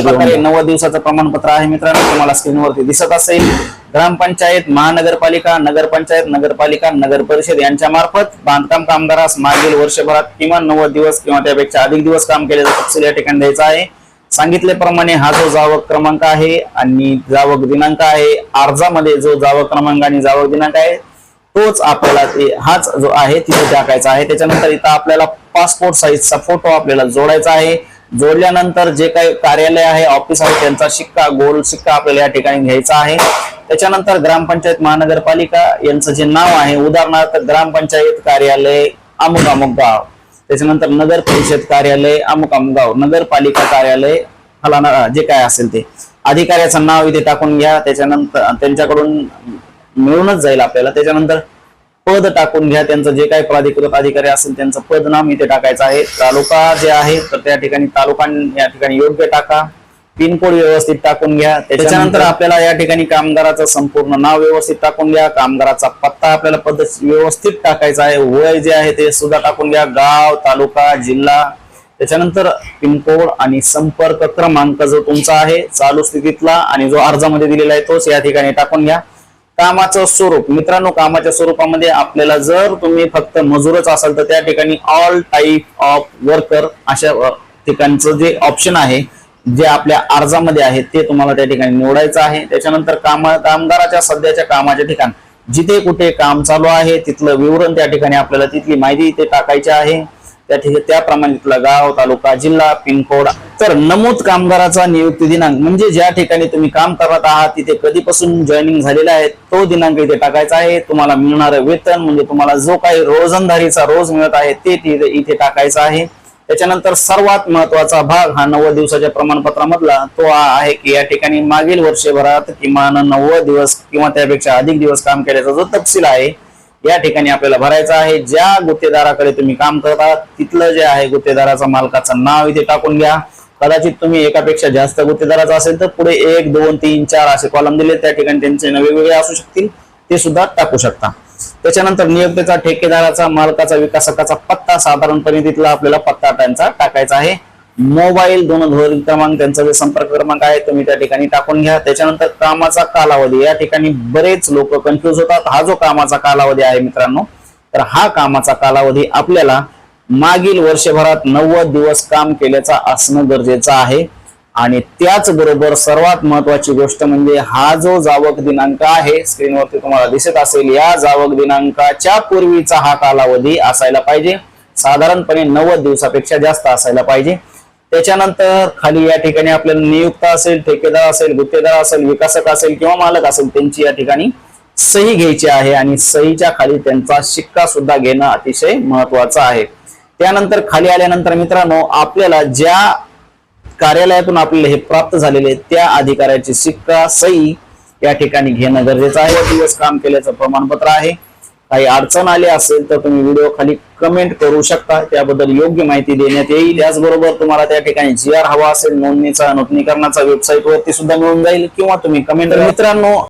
प्रकारे नव्वद दिवसाचं प्रमाणपत्र आहे मित्रांनो तुम्हाला स्क्रीनवरती दिसत असेल. ग्रामपंचायत महानगरपालिका नगरपंचायत नगरपालिका नगर परिषद यांच्या मार्फत बांधकाम कामगारास मागील वर्षभरात किमान नव्वद दिवस किंवा त्यापेक्षा अधिक दिवस काम केल्याचा तपशील या ठिकाणी द्यायचा आहे. सांगितल्याप्रमाणे हा जो जावक क्रमांक आहे आणि जावक दिनांक आहे अर्जामध्ये जो जावक क्रमांक आणि जावक दिनांक आहे तोच आपल्याला हाच जो आहे तिथे टाकायचा आहे. त्याच्यानंतर इथं आपल्याला पासपोर्ट साईजचा फोटो आपल्याला जोडायचा आहे. जोडल्यानंतर जे काही कार्यालय आहे ऑफिस आहे त्यांचा शिक्का गोल शिक्का आपल्याला या ठिकाणी घ्यायचा आहे. त्याच्यानंतर ग्रामपंचायत महानगरपालिका यांचं जे नाव आहे उदाहरणार्थ ग्रामपंचायत कार्यालय अमुक अमुक गाव. त्याच्यानंतर नगर परिषद कार्यालय अमुक अमुक गाव. नगरपालिका कार्यालय फलाना जे काय असेल ते. अधिकाऱ्याचं नाव इथे टाकून घ्या. त्याच्यानंतर त्यांच्याकडून मिळूनच जाईल आपल्याला. त्याच्यानंतर पद टाकून घ्या. त्यांचं जे काही प्राधिकृत अधिकारी असेल त्यांचं पद नाम इथे टाकायचं आहे. तालुका जे आहे तर त्या ठिकाणी तालुका या ठिकाणी योग्य टाका. पिनकोड व्यवस्थित टाकून घ्या. त्याच्यानंतर आपल्याला या ठिकाणी कामगाराचं संपूर्ण नाव व्यवस्थित टाकून घ्या. कामगाराचा पत्ता आपल्याला पद्धत व्यवस्थित टाकायचा आहे. वय जे आहे ते सुद्धा टाकून घ्या. गाव तालुका जिल्हा. त्याच्यानंतर पिनकोड आणि संपर्क क्रमांक जो तुमचा आहे चालू स्थितीतला आणि जो अर्जामध्ये दिलेला आहे तोच या ठिकाणी टाकून घ्या. कामाचं स्वरूप मित्रांनो कामाच्या स्वरूपामध्ये आपल्याला जर तुम्ही फक्त मजूरच असाल तर त्या ठिकाणी ऑल टाईप ऑफ वर्कर अशा ठिकाणचं जे ऑप्शन आहे जे आपल्या अर्जामध्ये आहे ते तुम्हाला त्या ठिकाणी निवडायचं आहे. त्याच्यानंतर काम कामगाराच्या सध्याच्या कामाचे ठिकाण जिथे कुठे काम चालू आहे तिथलं विवरण त्या ठिकाणी आपल्याला तिथली माहिती इथे टाकायची आहे. त्या ठिकाणी त्याप्रमाणे तुला गाव तालुका जिल्हा पिनकोड. तर नमूद कामगाराचा नियुक्ती दिनांक म्हणजे ज्या ठिकाणी तुम्ही काम करत आहात तिथे कधीपासून जॉईनिंग झालेला आहे तो दिनांक इथे टाकायचा आहे. तुम्हाला मिळणारं वेतन म्हणजे तुम्हाला जो काही रोजंदारीचा रोज मिळत आहे ते तिथे इथे टाकायचं आहे. त्याच्यानंतर सर्वात महत्त्वाचा भाग हा नव्वद दिवसाच्या प्रमाणपत्रामधला तो हा आहे की या ठिकाणी मागील वर्षभरात किमान नव्वद दिवस किंवा त्यापेक्षा अधिक दिवस काम केल्याचा जो तपशील आहे या ठिकाणी आपल्याला भरायचा आहे. ज्या गुत्तेदाराकडे तुम्ही काम करता तिथलं जे आहे गुत्तेदाराचं मालकाचं नाव इथे टाकून घ्या. कदाचित तुम्ही एकापेक्षा जास्त गुत्तेदाराचं असेल तर पुढे एक दोन तीन चार असे कॉलम दिले त्या ठिकाणी त्यांचे वेगवेगळे असू शकतील. ते सुद्धा टाकू शकता. त्याच्यानंतर नियुक्तीचा ठेकेदाराचा मालकाचा विकासकाचा पत्ता साधारणपणे तिथला आपल्याला पत्ता त्यांचा टाकायचा आहे. मोबाईल दोन क्रमांक त्यांचा जे संपर्क क्रमांक आहे तुम्ही त्या ठिकाणी टाकून घ्या. त्याच्यानंतर कामाचा कालावधी. या ठिकाणी बरेच लोक कन्फ्युज होतात. हा जो कामाचा कालावधी आहे मित्रांनो तर हा कामाचा कालावधी आपल्याला मागील वर्षभरात नव्वद दिवस काम केल्याचा असणं गरजेचं आहे. आणि त्याचबरोबर सर्वात महत्वाची गोष्ट म्हणजे हा जो जावक दिनांक आहे स्क्रीनवरती तुम्हाला दिसत असेल या जावक दिनांकाच्या पूर्वीचा हा कालावधी असायला पाहिजे. साधारणपणे नव्वद दिवसापेक्षा जास्त असायला पाहिजे. त्याच्यानंतर खाली या ठिकाणी आपल्याला नियुक्त असेल ठेकेदार असेल गुत्तेदार असेल विकासक असेल किंवा मालक असेल त्यांची या ठिकाणी सही घ्यायची आहे आणि सहीच्या खाली त्यांचा शिक्का सुद्धा घेणं अतिशय महत्वाचं आहे. त्यानंतर खाली आल्यानंतर मित्रांनो आपल्याला ज्या कार्यालयातून आपल्याला हे प्राप्त झालेले त्या अधिकाऱ्याची शिक्का सही या ठिकाणी घेणं गरजेचं आहे. दिवस काम केल्याचं प्रमाणपत्र आहे. काही अडचण आली असेल तर तुम्ही व्हिडिओ खाली कमेंट करू शकता. त्याबद्दल योग्य माहिती देण्यात येईल. त्याचबरोबर तुम्हाला त्या ठिकाणी जी आर हवा असेल नोंदणीचा नूतनीकरणाचा वेबसाईट वरती सुद्धा मिळून जाईल. किंवा तुम्ही कमेंट मित्रांनो